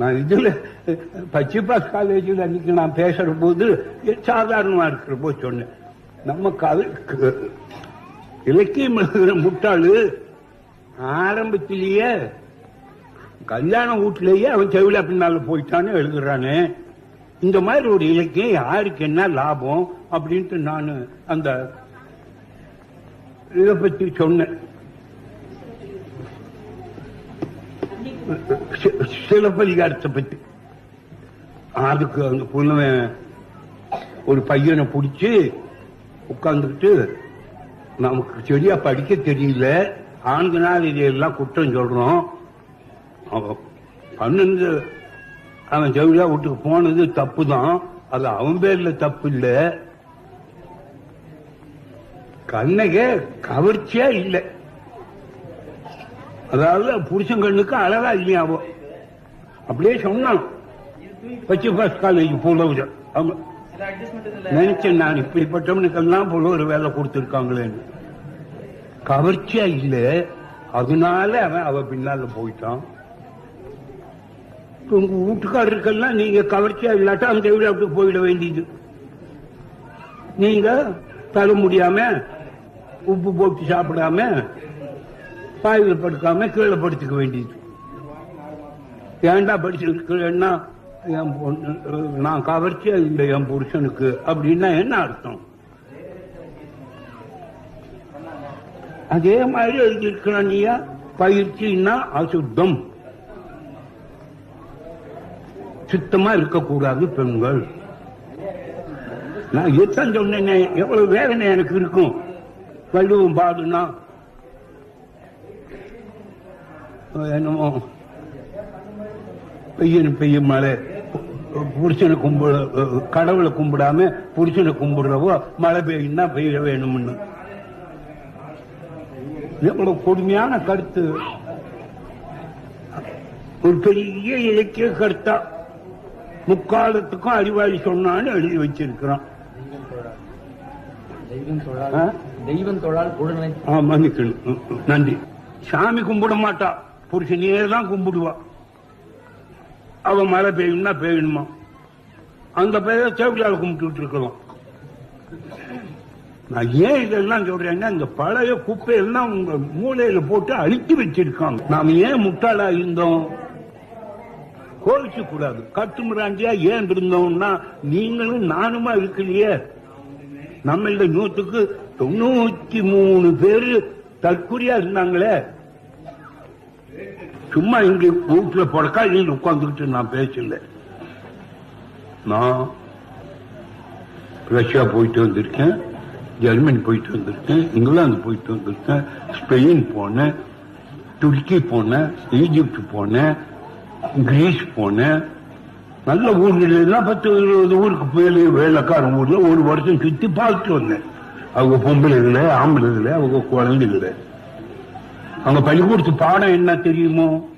நான் இதுல பச்சிப்பா காலேஜில் அன்னைக்கு நான் பேசுற போது சாதாரணமா இருக்கிற போது சொன்னேன். நம்ம கவி இலக்கியம் எழுதுகிற முட்டாளு ஆரம்பத்திலேயே கல்யாண வீட்டிலேயே அவன் செவில பின்னால போயிட்டான்னு எழுதுறானே. இந்த மாதிரி ஒரு இலக்கியம் யாருக்கு என்ன லாபம் அப்படின்ட்டு நான் அந்த இதை பத்தி சொன்னேன். சிலப்பதிகாரத்தை பற்றி அதுக்கு அந்த பொண்ணுவன் ஒரு பையனை பிடிச்சி உட்கார்ந்துக்கிட்டு நமக்கு சரியா படிக்க தெரியல. ஆண்களால் இதையெல்லாம் குற்றம் சொல்றோம். அவன் அவன் ஜவுளியா வீட்டுக்கு போனது தப்பு தான் அது அவன் பேர்ல தப்பு இல்ல கண்ணக கவர்ச்சியா இல்லை. அதாவது புருஷன் கண்ணுக்கு அழகா இல்லையாவோ? அப்படியே சொன்னான். பச்சை பாஸ் காலேஜ் புலவர் அவங்க நினைச்சேன் நான் இப்படிப்பட்டவனுக்கெல்லாம் போல ஒரு வேலை கொடுத்திருக்காங்களேன்னு கவர்ச்சியா இல்ல. அதனால அவன் அவ பின்னால போயிட்டான். உங்க வீட்டுக்காரருக்கெல்லாம் நீங்க கவர்ச்சியா இல்லாட்டா அந்த விழாவுக்கு போயிட வேண்டியது. நீங்க தர முடியாம உப்பு போட்டு சாப்பிடாம பாயில் படுக்காம கீழே படுத்துக்க வேண்டியது. ஏன்டா படிச்சிருக்கிறேன்னா என் பொண்ணு நான் கவர்ச்சியா இல்லை என் புருஷனுக்கு அப்படின்னா என்ன அர்த்தம்? அதே மாதிரி எழுதியிருக்கிறான் நீயா பயிற்சின்னா அசுத்தம். சுத்தமா இருக்கக்கூடாது பெண்கள். நான் யுத்தம் சொன்னேன் எவ்வளவு வேதனை எனக்கு இருக்கும். வள்ளுவம் பாடுனா என்னமோ பெய்யணும் பெய்யும் மழை. புருஷனை கும்பிட கடவுளை கும்பிடாம புருஷனை கும்பிடுறவோ மழை பெய்யும்னா பெய்ய வேணும்னு. எவ்வளவு கொடுமையான கருத்து. ஒரு பெரிய இலக்கிய கருத்தா. முக்காலத்துக்கும் அறிவாளி சொன்னான்னு எழுதி வச்சிருக்கிறான். தெய்வம் தொழால் ஆ? தெய்வம் தொழால் கொடுநிலை ஆ, மன்னிக்கணும். ம், ம், நன்றி. சாமி கும்பிட மாட்டா. புருஷனையே தான் கும்பிடுவா. அவ மழை பெய்யும்னா பெய்யணுமா? அந்த பெயரை சேவிலால் கும்பிட்டு இருக்கலாம் நான் ஏன் இதெல்லாம் சொல்றேன்னா இந்த பழைய குப்பையெல்லாம் உங்க மூளையில போட்டு அழித்து வச்சிருக்காங்க. நாம ஏன் முட்டாளா இருந்தோம்? கோவிச்சு கூடாது கட்டுமுறாண்டியா ஏன் இருந்தோம்னா நீங்களும் நானுமா இருக்கலையே. நம்மள நூத்துக்கு தொண்ணூத்தி மூணு பேரு தற்குறியா இருந்தாங்களே. சும்மா இங்க வீட்டுல போடக்கா நீ உட்காந்துக்கிட்டு நான் பேசல. நான் ரஷ்யா போயிட்டு வந்திருக்கேன் ஜெர்மனி போயிட்டு வந்திருக்கேன் இங்கிலாந்து போயிட்டு வந்திருக்கேன் ஸ்பெயின் போனேன் துருக்கி போனேன் ஈஜிப்ட் போனேன் கிரீஸ் போனேன். நல்ல ஊர்கள் எல்லாம் பத்து இருபது ஊருக்கு மேலே வேலைக்காரன் ஊர்ல ஒரு வருஷம் சுத்தி பார்த்துட்டு வந்தேன். அவங்க ஆம்பளை ஆம்பளைகள அவங்க குழந்தைகள அவங்க பள்ளிக்கூடத்து பாடம் என்ன தெரியுமோ?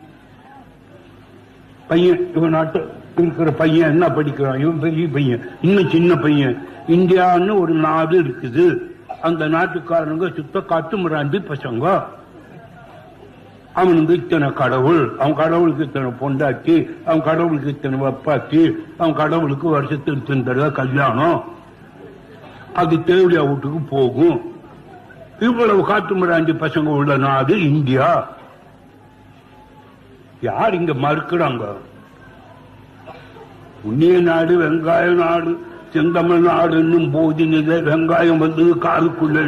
பையன் இவன் நாட்டு இருக்கிற பையன் என்ன படிக்கிறான்? இவன் பெரிய பையன். இன்னும் சின்ன பையன். இந்தியான்னு ஒரு நாடு இருக்குது. அந்த நாட்டுக்காரனுங்க சுத்த காட்டுமிராண்டி பசங்க. அவனுக்கு இத்தனை கடவுள். அவன் கடவுளுக்கு இத்தனை பொண்டாட்டி. அவன் கடவுளுக்கு இத்தனை வப்பாட்டி அவன் கடவுளுக்கு வருஷத்துக்கு இத்தனை தடவை கல்யாணம். அது தேவையா வீட்டுக்கு போகும். இவ்வளவு காட்டுமிராண்டி பசங்க உள்ள நாடு இந்தியா. யார் இங்க மறுக்கிறாங்க? புண்ணிய நாடு வெங்காய நாடு செந்தமிழ் நாடுன்னும் போதினது வெங்காயம் வந்து காதுக்குள்ள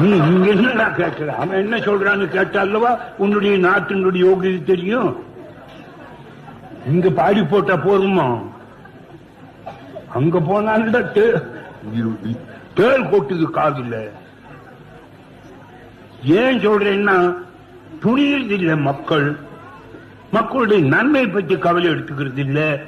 நீ இங்க என்னடா கேட்கிற? அவன் என்ன சொல்றான்னு கேட்டா அல்லவா உன்னுடைய நாட்டினுடைய யோகிதை தெரியும். இங்க பாடி போட்டா போதுமா? அங்க போனால்டா தேல் தேள் கொட்டுது காதுல. ஏன் சொல்றேன்னா துணியில் இல்லை மக்கள். மக்களுடைய நன்மை பற்றி கவலை எடுத்துக்கிறது இல்ல